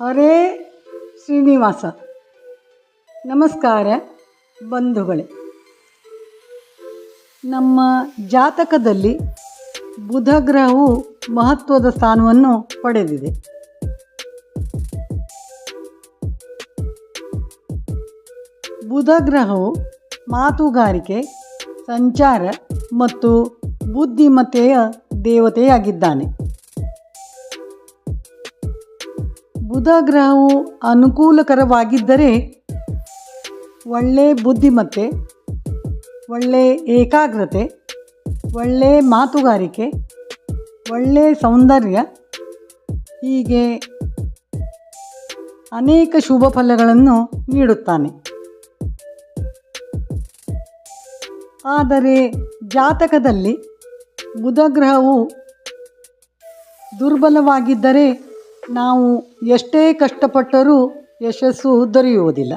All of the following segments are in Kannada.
ಹರೇ ಶ್ರೀನಿವಾಸ. ನಮಸ್ಕಾರ ಬಂಧುಗಳೇ. ನಮ್ಮ ಜಾತಕದಲ್ಲಿ ಬುಧ ಗ್ರಹವು ಮಹತ್ವದ ಸ್ಥಾನವನ್ನು ಪಡೆದಿದೆ. ಬುಧ ಗ್ರಹವು ಮಾತುಗಾರಿಕೆ, ಸಂಚಾರ ಮತ್ತು ಬುದ್ಧಿಮತ್ತೆಯ ದೇವತೆಯಾಗಿದ್ದಾನೆ. ಬುಧ ಗ್ರಹವು ಅನುಕೂಲಕರವಾಗಿದ್ದರೆ ಒಳ್ಳೆ ಬುದ್ಧಿಮತ್ತೆ, ಒಳ್ಳೆ ಏಕಾಗ್ರತೆ, ಒಳ್ಳೆ ಮಾತುಗಾರಿಕೆ, ಒಳ್ಳೆ ಸೌಂದರ್ಯ, ಹೀಗೆ ಅನೇಕ ಶುಭ ಫಲಗಳನ್ನು ನೀಡುತ್ತಾನೆ. ಆದರೆ ಜಾತಕದಲ್ಲಿ ಬುಧ ಗ್ರಹವು ದುರ್ಬಲವಾಗಿದ್ದರೆ ನಾವು ಎಷ್ಟೇ ಕಷ್ಟಪಟ್ಟರೂ ಯಶಸ್ಸು ದೊರೆಯುವುದಿಲ್ಲ.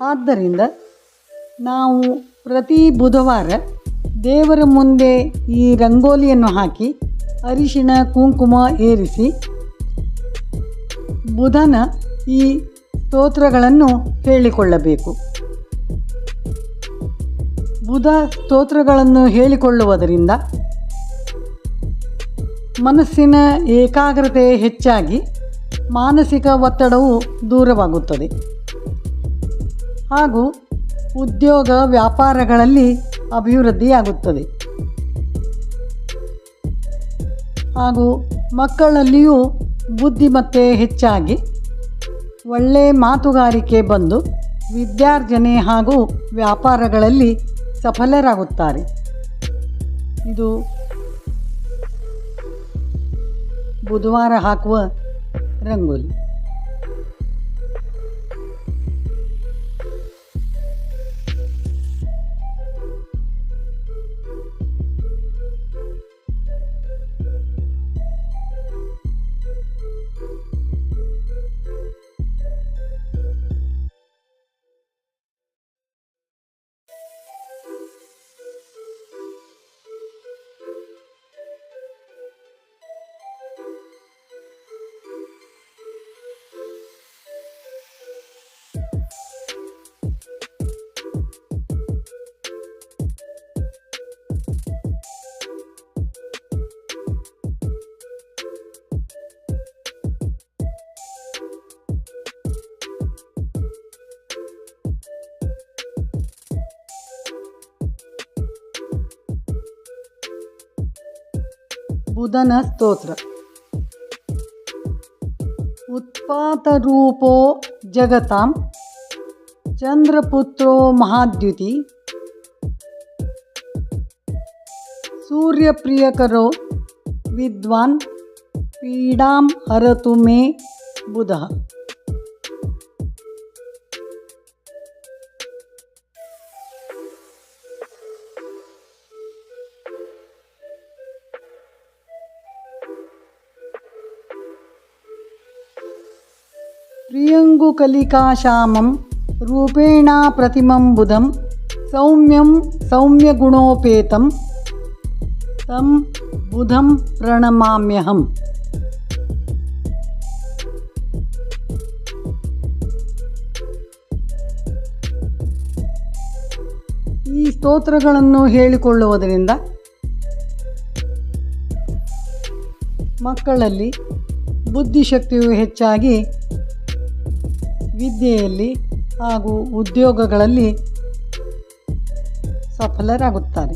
ಆದ್ದರಿಂದ ನಾವು ಪ್ರತಿ ಬುಧವಾರ ದೇವರ ಮುಂದೆ ಈ ರಂಗೋಲಿಯನ್ನು ಹಾಕಿ ಅರಿಶಿಣ, ಕುಂಕುಮ ಏರಿಸಿ ಬುಧನ ಈ ಸ್ತೋತ್ರಗಳನ್ನು ಹೇಳಿಕೊಳ್ಳಬೇಕು. ಬುಧ ಸ್ತೋತ್ರಗಳನ್ನು ಹೇಳಿಕೊಳ್ಳುವುದರಿಂದ ಮನಸ್ಸಿನ ಏಕಾಗ್ರತೆ ಹೆಚ್ಚಾಗಿ ಮಾನಸಿಕ ಒತ್ತಡವು ದೂರವಾಗುತ್ತದೆ. ಹಾಗೂ ಉದ್ಯೋಗ ವ್ಯಾಪಾರಗಳಲ್ಲಿ ಅಭಿವೃದ್ಧಿಯಾಗುತ್ತದೆ. ಹಾಗೂ ಮಕ್ಕಳಲ್ಲಿಯೂ ಬುದ್ಧಿಮತ್ತೆ ಹೆಚ್ಚಾಗಿ ಒಳ್ಳೆಯ ಮಾತುಗಾರಿಕೆ ಬಂದು ವಿದ್ಯಾರ್ಜನೆ ಹಾಗೂ ವ್ಯಾಪಾರಗಳಲ್ಲಿ ಸಫಲರಾಗುತ್ತಾರೆ. ಇದು बुधवार हाकव रंगोली. बुधन स्त्रोत्र उत्पात रूपो जगता चंद्रपुत्रो महाद्युति सूर्यप्रियको विद्वान पीड़ा हरतु मे बुध। ಪ್ರಿಯಂಗುಕಲಿಕಾಶ್ಯಾಮಂ ರೂಪೇಣ ಪ್ರತಿಮಂ ಬುಧಂ ಸೌಮ್ಯಂ ಸೌಮ್ಯಗುಣೋಪೇತಂ ತಂ ಬುಧಂ ಪ್ರಣಮಾಮ್ಯಹಂ. ಈ ಸ್ತೋತ್ರಗಳನ್ನು ಹೇಳಿಕೊಳ್ಳುವುದರಿಂದ ಮಕ್ಕಳಲ್ಲಿ ಬುದ್ಧಿಶಕ್ತಿಯು ಹೆಚ್ಚಾಗಿ ವಿದ್ಯೆಯಲ್ಲಿ ಹಾಗೂ ಉದ್ಯೋಗಗಳಲ್ಲಿ ಸಫಲರಾಗುತ್ತಾರೆ.